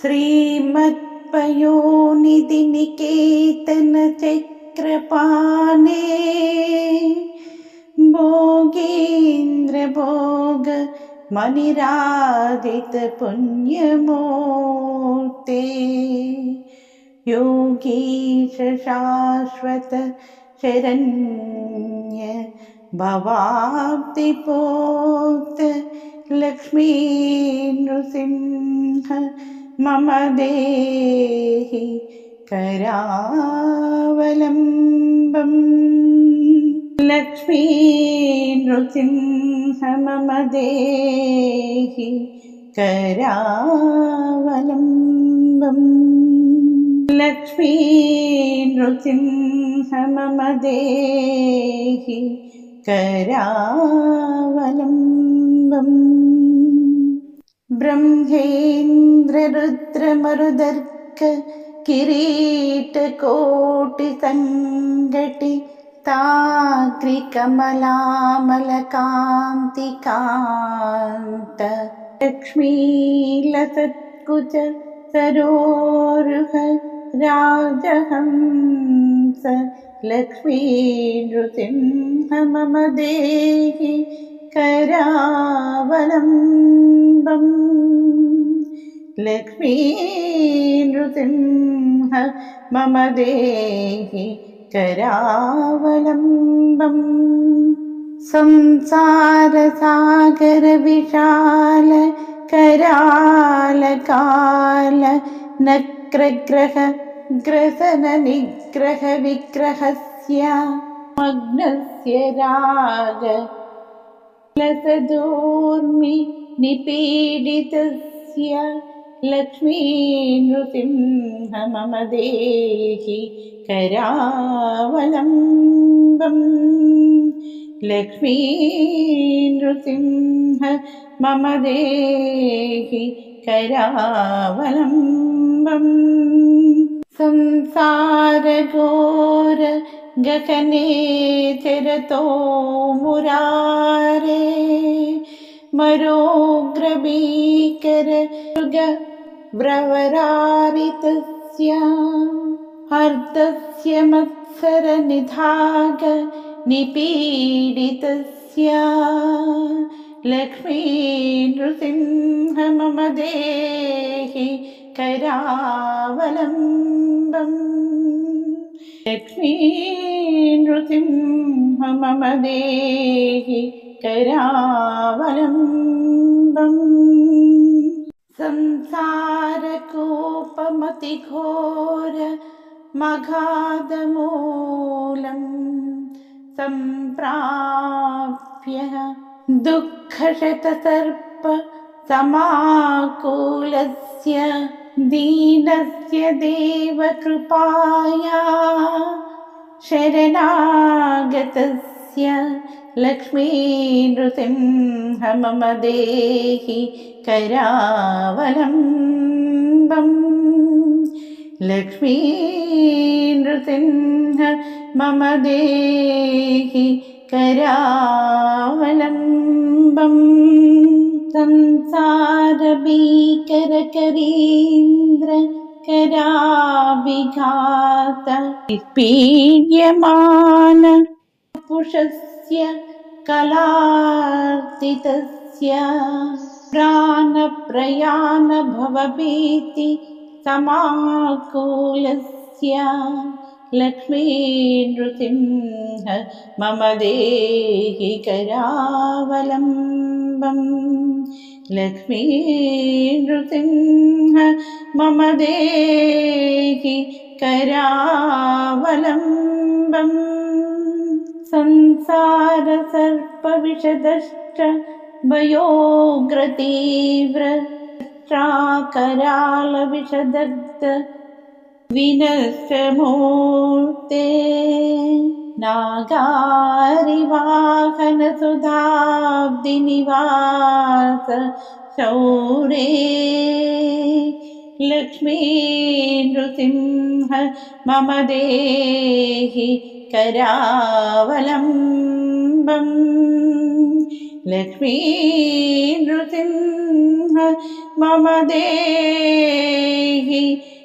श्रीमत्पयोनिधिनिकेतनचक्रपाणे भोगेन्द्रभोग मणिराधितपुण्यमूर्ते योगीश शाश्वत शरण्य भवाब्दिपोक्त लक्ष्मी नृसिंह मम देहि करावलम्बम् लक्ष्मी नृसिंह मम देहि करावलम्बम् लक्ष्मी नृसिंह मम देहि करावलम्बम् ब्रह्मेन्द्ररुद्रमरुदर्क किरीटकोटिसङ्गटि ताग्रिकमलामलकान्तिकान्त लक्ष्मीलसत्कुच सरोरुह राजहंस लक्ष्मी नृसिंह मम देहि करावलम्बम् लक्ष्मी नृसिंह मम देहि करावलम्बम् संसारसागरविशाल करालकाल नक्रग्रह ग्रसननिग्रहविग्रहस्य मग्नस्य राग लसदूर्मि निपीडितस्य लक्ष्मी नृसिंह मम देहि करावलम्बम्। लक्ष्मी नृसिंह मम देहि करावलम्बम्। संसारघोर गगने चरतो मुरारे मरोग्रभीकर व्रवरारितस्य अर्धस्य मत्सरनिधाग निपीडितस्य। लक्ष्मी नृसिंह मम देहि करावलम्बम् लक्ष्मी नृसिंह मम देहि करावलम्बम् संसारकोपमतिघोर मघादमूलम् सम्प्राप्य दुःखशतसर्प समाकुलस्य दीनस्य देवकृपाया शरणागतस्य लक्ष्मी नृसिंह मम देहि करावलम्बम्। लक्ष्मी नृसिंह मम देहि करावलम्बम् संसारभीकरकरीन्द्र कराभिघात पीड्यमान पुषस्य कलार्तितस्य प्राणप्रयाणभवभीति समाकुलस्य लक्ष्मी नृसिंह मम देहि करावलम्बम् लक्ष्मी नृसिंह मम देहि करावलम्बम्। संसारसर्पविशदश्च वयोग्रतीव्रत्राकरालविशदग्ध विनश्यमूर्ते नागारिवाहनसुधाब्दिनिवास शौरे लक्ष्मी नृसिंह मम देहि करावलम्बम्। लक्ष्मी नृसिंह मम देहि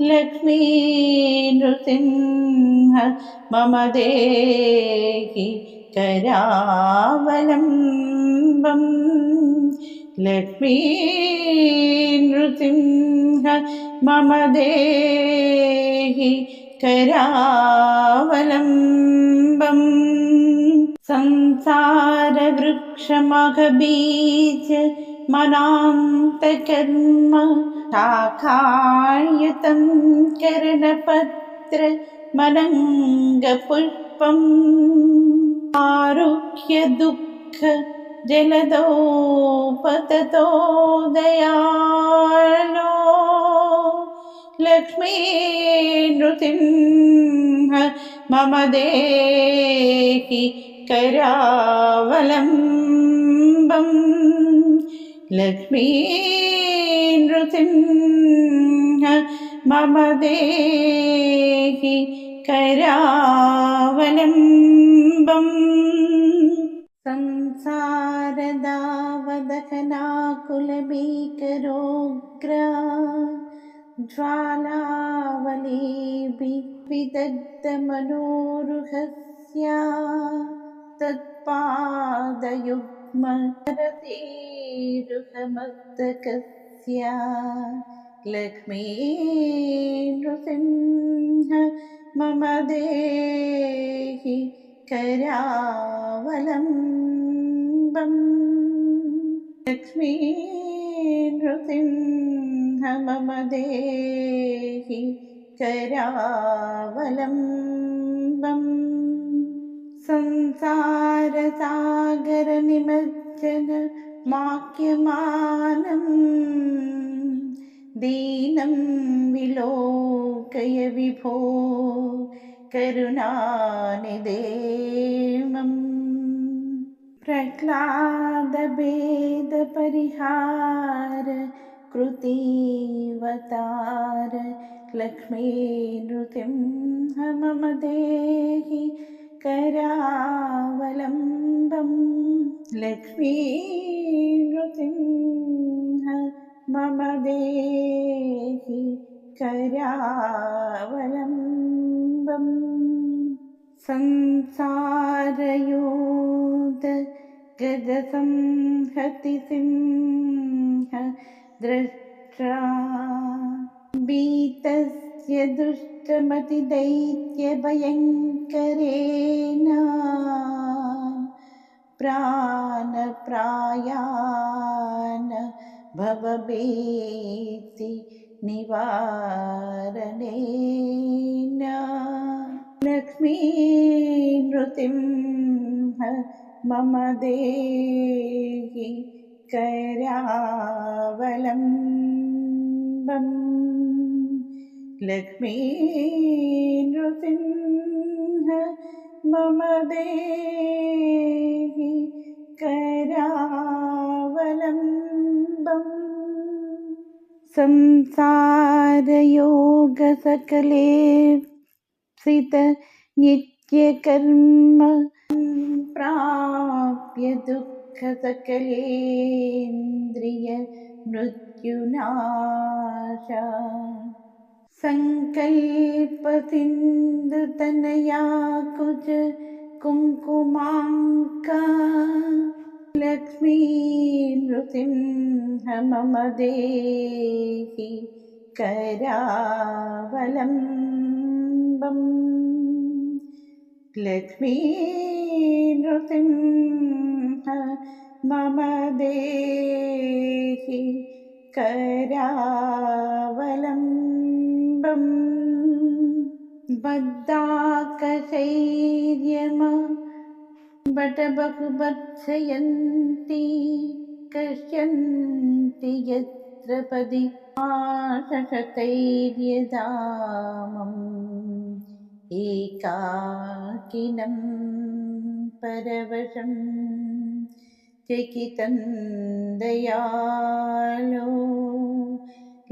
लक्ष्मीनृसिंह मम देहि करावलम्बम् लक्ष्मीनृसिंह मम देहि करावलम्बम् संसारवृक्षमघबीज मनान्तकर्म शाखायतं करणपत्र मनङ्गपुष्पम् आरुह्य दुःख जलदो पततो दयालो लक्ष्मी नृसिंह मम देहि करावलम्बम्। लक्ष्मी नृसिंह मम देहि करावलम्बम् संसारदावदहनाकुलभीकरोग्रा ज्वालावलीभिदग्धमनोरुहस्य तत्पादयुग्मरतीरुहमस्तकस्य लक्ष्मी नृसिंह मम देहि करावलम्बम् लक्ष्मी नृसिंह मम देहि करावलम्बम् संसारसागरनिमज्जन माक्यमानम् दीनं विलोकय विभो करुणानिदेमम्। प्रह्लादभेदपरिहार कृतीवतार लक्ष्मीनृसिंह मम देहि करावलम्बम् लक्ष्मीनृसिंह मम देहि करावलम्बम् संसारयोद गजसंहतिसिंह द्रष्ट्रा बीतस्य दुष्टमतिदैत्यभयङ्करेण प्राणप्रायान भवभीति निवारणेन। लक्ष्मी नृसिंह मम देहि करावलम्बम् लक्ष्मी नृसिंह मम देहि करावलम्बम् संसारयोगसकले सित नित्यकर्म प्राप्य दुःखसकलेन्द्रिय मृत्युनाशा सङ्कल्पसिन्धुतनया कुज कुङ्कुमाङ्का लक्ष्मी नृसिंह मम देहि करावलम्बम्। लक्ष्मी नृसिंह करावलम्बम् बद्धाकशैर्यम। बटबहुभर्त्सयन्ति कष्यन्ति यत्र पदि आशशतैर्यदामम्। एकाकिनं परवशं चकितं दयालो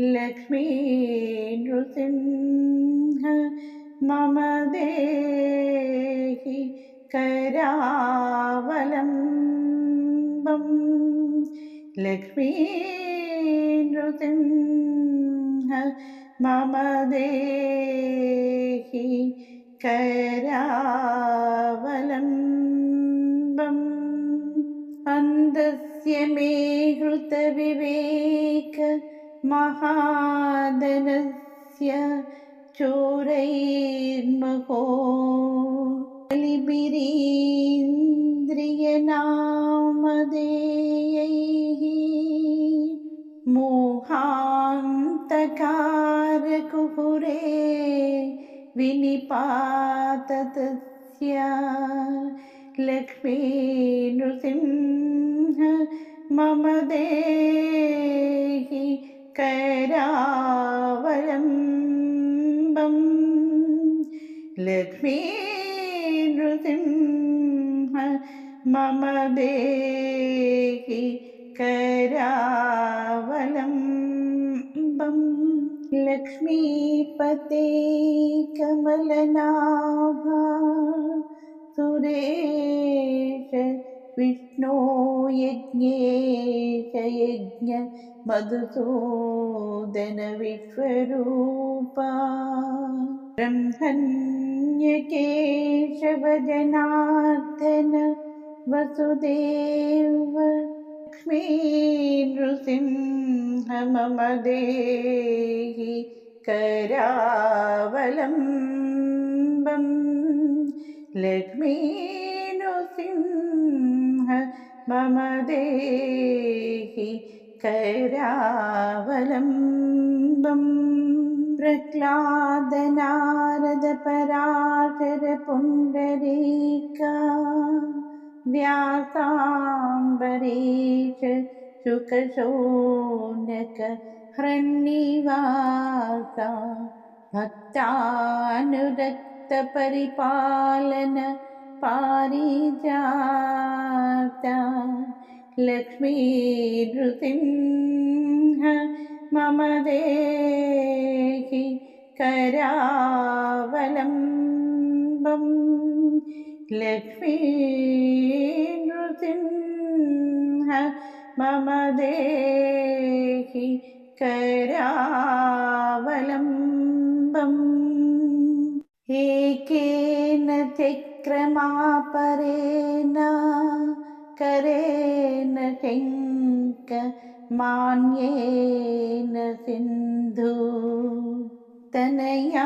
लक्ष्मी नृसिंह मम देहि करावलम्बं लक्ष्मी नृसिंह मम देहि करावलम्बम् अन्धस्य मे हृतविवेक महादनस्य चोरैर्महो बलिभिरीन्द्रियनामधेयैः मोहान्तकारकुहुरे विनिपाततस्य लक्ष्मी नृसिंह मम देहि करावलम्बम् लक्ष्मी नृसिंह मम देहि करावलम्बम् लक्ष्मीपते कमलनाभा सुरेश विष्णो यज्ञेश यज्ञ मधुसूदनविश्वरूपा। ब्रह्मण्यकेशवजनार्दन वसुदेव लक्ष्मी नृसिंह मम देहि करावलम्बम्। लक्ष्मी नृसिंह मम देहि करावलम्बम् प्रह्लादनारदपराशरपुण्डरीका व्यासाम्बरीश शुकशोनक हृन्निवासा भक्तानुरक्तपरिपालन पारिजाता लक्ष्मी नृसिंह मम देहि करावलम्बम् लक्ष्मी नृसिंह मम देहि करावलम्बम् एकेन चक्रमापरेण करेण शङ्क मान्येन सिन्धु। तनया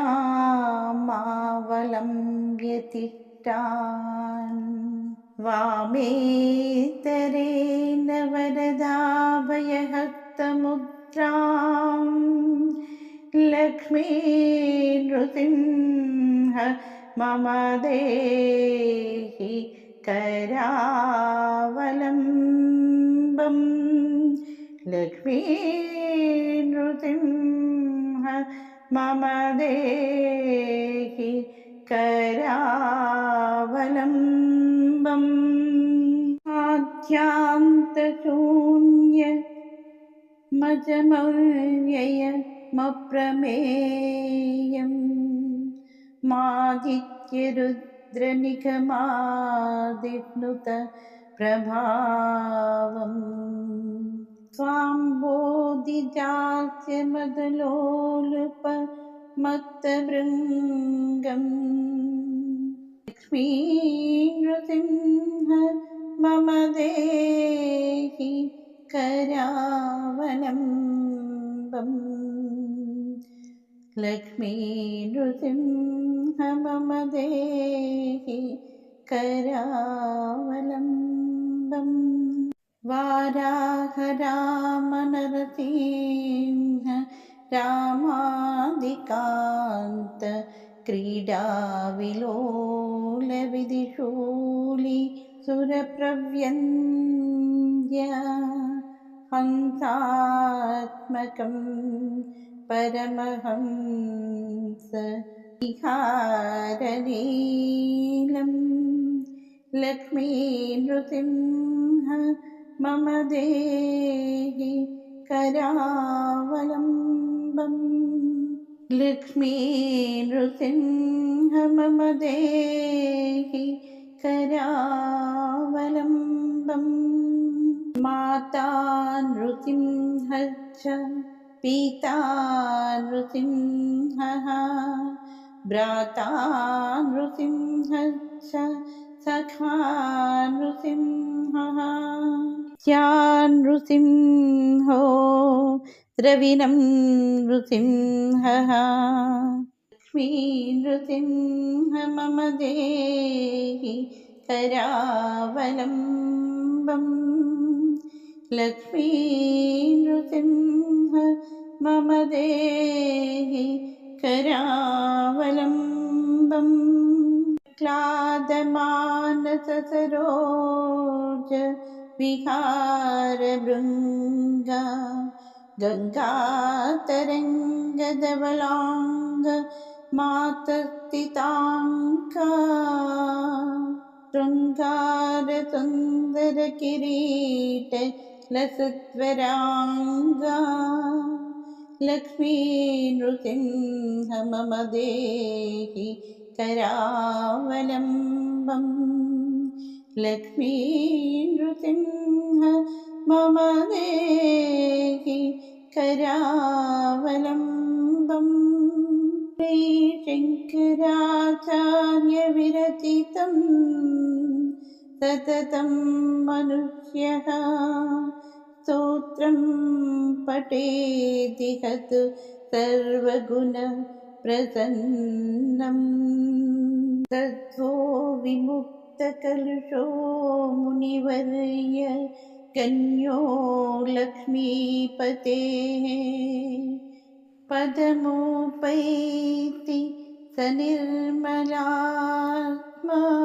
मावलम्ब्य तिष्ठान् वामेतरेण वरदाभयहस्तमुद्रां लक्ष्मी नृसिंह मम देहि करावलम्बम्। लक्ष्मी नृसिंह मम देहि करावलम्बम्। आद्यान्तशून्य मजमव्ययमप्रमेयम् मादित्यरुद्रनिगमादिष्णुत प्रभावम् स्वाम्बोधिजास्य मदलोलुप मत्तभृङ्गम् लक्ष्मी नृसिंह मम देहि करावलम्बम् लक्ष्मी मम देहि करावलम्बम्। वाराहरामनरसिंह रामादिकान्त क्रीडाविलोलविदिशूलि सुरप्रव्यन्द्य हंसात्मकं परमहंस विहारलीलं लक्ष्मीनृसिंह मम देहि करावलम्बम्। लक्ष्मीनृसिंह मम देहि करावलम्बम्। माता नृसिंहश्च पिता नृसिंहः। भ्राता नृसिंहश्च सखा नृसिंहः। या नृसिंहो द्रविणं नृसिंहः। लक्ष्मी नृसिंह मम देहि करावलम्बम्। लक्ष्मी नृसिंह मम देहि करावलम्बम् क्लादमानससरोज विहारभृङ्गा गङ्गातरङ्गधवलाङ्ग मातस्थिताङ्का शृङ्गारसुन्दरकिरीट लसत्वराङ्गा लक्ष्मी नृसिंह मम देहि करावलम्बम् लक्ष्मी नृसिंह मम देहि करावलम्बम् श्रीशङ्कराचार्यविरचितं सततं मनुष्यः स्तोत्रं पठेति हतु सर्वगुणप्रसन्नम् तत्त्वो विमुक्तकलुषो मुनिवर्य कन्यो लक्ष्मीपतेः। पदमुपैति स निर्मलात्मा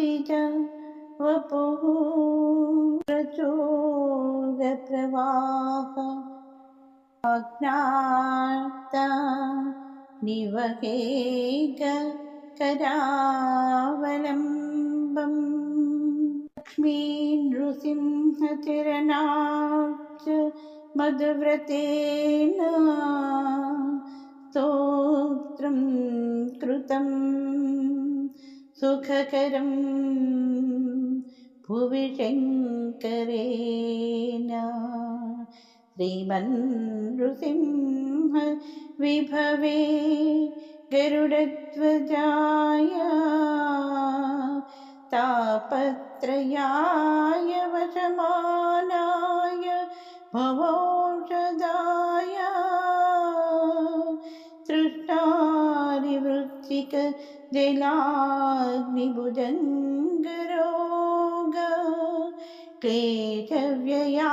यन्मायायाचिज वपुः प्रचोदप्रवाह अज्ञाता निवहेग करावलम्बम् लक्ष्मी नृसिंहचरणाच्च मधुव्रतेन स्तोत्रं कृतं सुखकरं भुवि शङ्करेण श्रीमन्नृसिंह विभवे गरुडध्वजाय तापत्रयाय वशमानाय भवौषधाय तृष्णारिवृत्तिकजलाग्निभुजङ्गरोग क्लेशव्यया